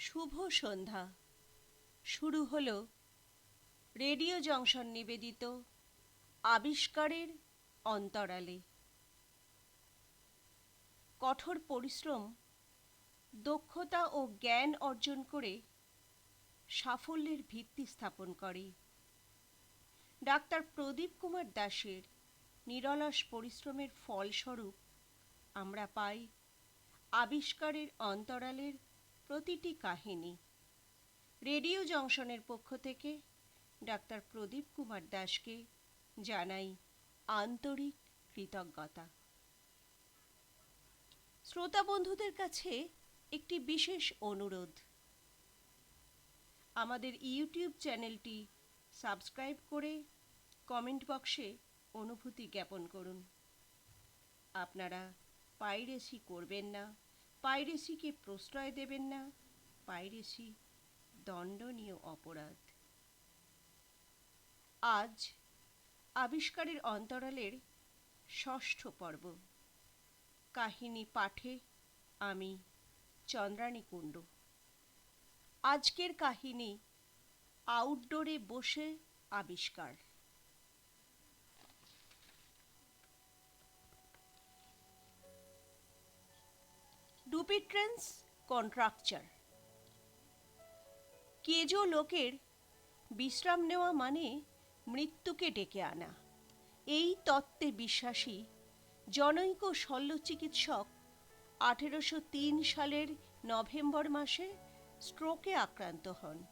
শুভ সন্ধ্যা। শুরু হলো radio junction নিবেদিত আবিষ্কারের অন্তরালে। কঠোর পরিশ্রম, দক্ষতা ও জ্ঞান অর্জন করে সাফল্যের ভিত্তি স্থাপন করে। ডাক্তার প্রদীপ কুমার দাসের নিরলস পরিশ্রমের ফলস্বরূপ আমরা পাই আবিষ্কারের অন্তরালের প্রতিটি কাহিনী। রেডিও জংশনের পক্ষ থেকে ডাক্তার প্রদীপ কুমার দাসকে জানাই আন্তরিক কৃতজ্ঞতা। শ্রোতা বন্ধুদের কাছে একটি বিশেষ অনুরোধ। আমাদের ইউটিউব চ্যানেলটি সাবস্ক্রাইব করে কমেন্ট বক্সে অনুভূতি জ্ঞাপন করুন। আপনারা পাইরেসি করবেন না। পাইরেসিকে প্রশ্রয় দেবেন না। পাইরেসি দণ্ডনীয় অপরাধ। আজ আবিষ্কারের অন্তরালের ষষ্ঠ পর্ব। কাহিনী পাঠে আমি চন্দ্রাণী কুণ্ড। আজকের কাহিনী আউটডোরে বসে আবিষ্কার। ডুপিট্রেন্স কন্ট্রাকচার। কেজো লোকের বিশ্রাম নেওয়া মানে মৃত্যুকে ডেকে আনা। এই তত্ত্বে বিশ্বাসী জনৈক শল্য চিকিৎসক আঠেরোশো তিন সালের নভেম্বর মাসে স্ট্রোকে আক্রান্ত হন।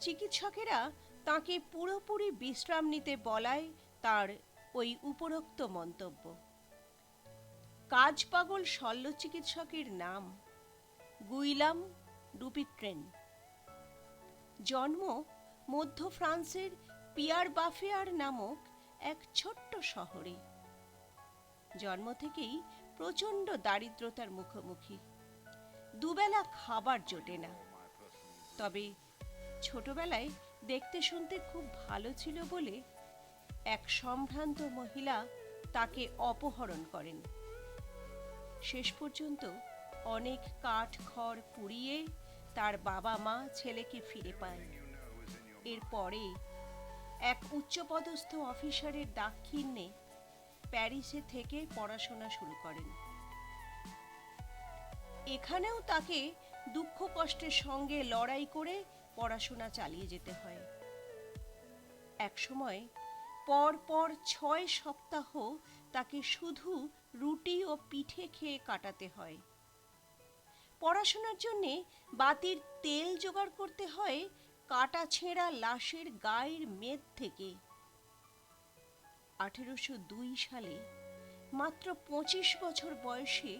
চিকিৎসকেরা তাকে পুরোপুরি বিশ্রাম নিতে বলায় তার ওই উপরোক্ত মন্তব্য। কাজ পাগল শল্য চিকিৎসকের নাম। গুইলাম ডুপিট্রেন। জন্ম মধ্য ফ্রান্সের পিয়ার বাফেয়ার নামক এক ছোট্ট শহরে। জন্ম থেকেই প্রচণ্ড দারিদ্রতার মুখোমুখি। দুবেলা খাবার জোটে না। তবে ছোটবেলায় দেখতে শুনতে খুব ভালো ছিল বলে এক সম্ভ্রান্ত মহিলা তাকে অপহরণ করেন। শেষ পর্যন্ত অনেক কাঠ খড় পুড়িয়ে তার বাবা মা ছেলেকে ফিরে পায়। এরপরে এক উচ্চপদস্থ অফিসারের দাক্ষিণ্যে প্যারিসে থেকে পড়াশোনা শুরু করেন। এখানেও তাকে দুঃখ কষ্টের সঙ্গে লড়াই করে পড়াশোনা চালিয়ে যেতে হয়। একসময় পর পর ছয় সপ্তাহ তাকে শুধু রুটি ও পিঠে খেয়ে কাটাতে হয়। পড়াশোনার জন্যে বাতির তেল জোগাড় করতে হয় কাটা ছেঁড়া লাশের গায়ের মেদ থেকে। আঠেরোশো দুই সালে মাত্র পঁচিশ বছর বয়সে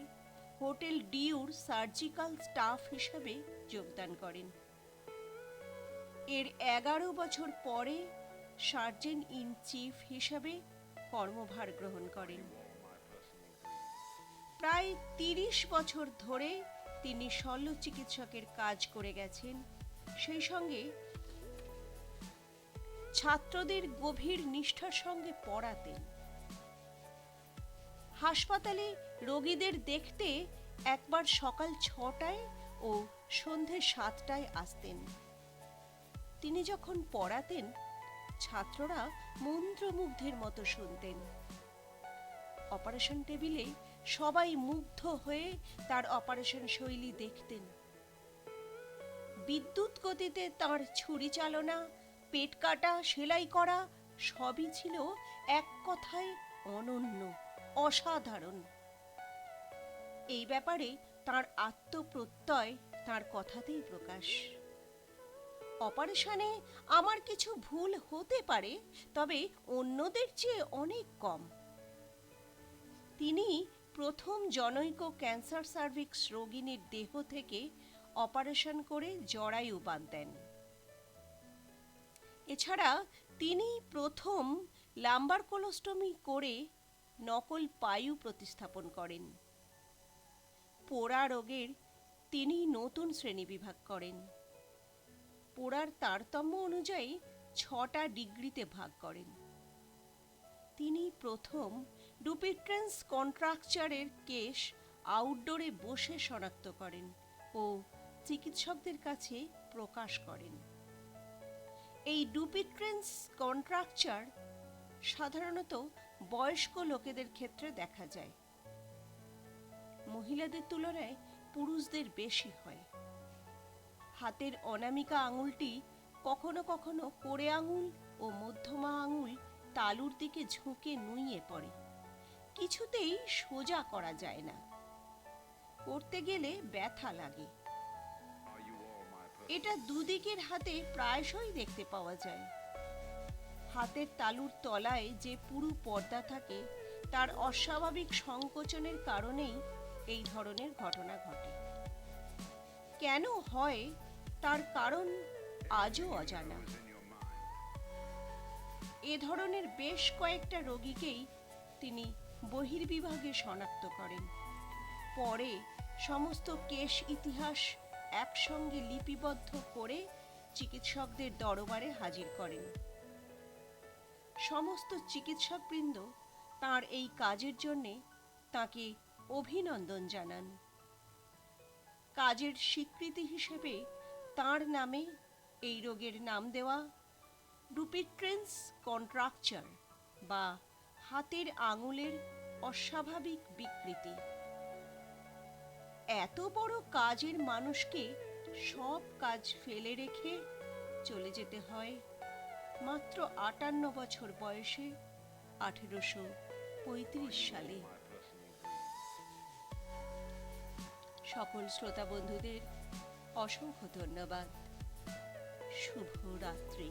হোটেল ডিউর সার্জিক্যাল স্টাফ হিসাবে যোগদান করেন। এর এগারো বছর পরে সার্জেন্ট ইন চিফ হিসাবে কর্মভার গ্রহণ করেন। প্রায় তিরিশ বছর ধরে তিনি শল্য চিকিৎসকের কাজ করে গেছেন। সেই সঙ্গে ছাত্রদের গভীর নিষ্ঠার সঙ্গে পড়াতেন। হাসপাতালে রোগীদের দেখতে একবার সকাল ছটায় ও সন্ধে সাতটায় আসতেন। তিনি যখন পড়াতেন, ছাত্ররা মন্ত্রমুগ্ধের মতো শুনতেন। অপারেশন টেবিলে সবাই মুগ্ধ হয়ে তার অপারেশন শৈলী দেখতেন। বিদ্যুৎ গতিতে তার ছুরি চালনা, পেট কাটা, সেলাই করা সবই ছিল এক কথায় অনন্য, অসাধারণ। এই ব্যাপারে তার আত্মপ্রত্যয় তার কথাতেই প্রকাশ। অপারেশনে আমার কিছু ভুল হতে পারে, তবে অন্যদের চেয়ে অনেক কম। তিনি প্রথম জনৈক ক্যান্সার সার্ভিক্স রোগিনীর দেহ থেকে অপারেশন করে জরায়ু বাদ দেন। এছাড়া তিনি প্রথম লাম্বার কোলোস্টমি করে নকল পায়ু প্রতিস্থাপন করেন। পোড়া রোগের তিনি নতুন শ্রেণীবিভাগ করেন। পোড়ার তারতম্য অনুযায়ী ছটা ডিগ্রিতে ভাগ করেন। তিনি প্রথম ডুপিট্রেন্স কন্ট্রাকচারের কেস আউটডোরে বসে শনাক্ত করেন ও চিকিৎসকদের কাছে প্রকাশ করেন। এই ডুপিট্রেন্স কন্ট্রাকচার সাধারণত বয়স্ক লোকেদের ক্ষেত্রে দেখা যায়। মহিলাদের তুলনায় পুরুষদের বেশি হয়। হাতের অনামিকা আঙুলটি কখনো কখনো কোড়ে আঙুল ও মধ্যমা আঙুল তালুর দিকে ঝুঁকে নুইয়ে পড়ে। কিছুতেই সোজা করা যায় না। করতে গেলে ব্যথা লাগে। এটা দুদিকের হাতে প্রায়শই দেখতে পাওয়া যায়। হাতের তালুর তলায় যে পুরু পর্দা থাকে, তার অস্বাভাবিক সংকোচনের কারণেই এই ধরনের ঘটনা ঘটে। কেন হয়, তার কারণ আজও অজানা। এ ধরনের বেশ কয়েকটা রোগীকেই তিনি বহির্বিভাগে শনাক্ত করেন। পরে সমস্ত কেশ ইতিহাস একসঙ্গে লিপিবদ্ধ করে চিকিৎসকদের দরবারে হাজির করেন। সমস্ত চিকিৎসকবৃন্দ তার এই কাজের জন্যে তাকে অভিনন্দন জানান। কাজের স্বীকৃতি হিসেবে তার নামে এই রোগের নাম দেওয়া ডুপিট্রেন্স কন্ট্রাকচার বা হাতের আঙুলের অস্বাভাবিক বিকৃতি। এত বড় কাজের মানুষকে সব কাজ ফেলে রেখে চলে যেতে হয় মাত্র আটান্ন বছর বয়সে আঠেরোশো পঁয়ত্রিশ সালে। সকল শ্রোতা বন্ধুদের অসংখ্য ধন্যবাদ। শুভ রাত্রি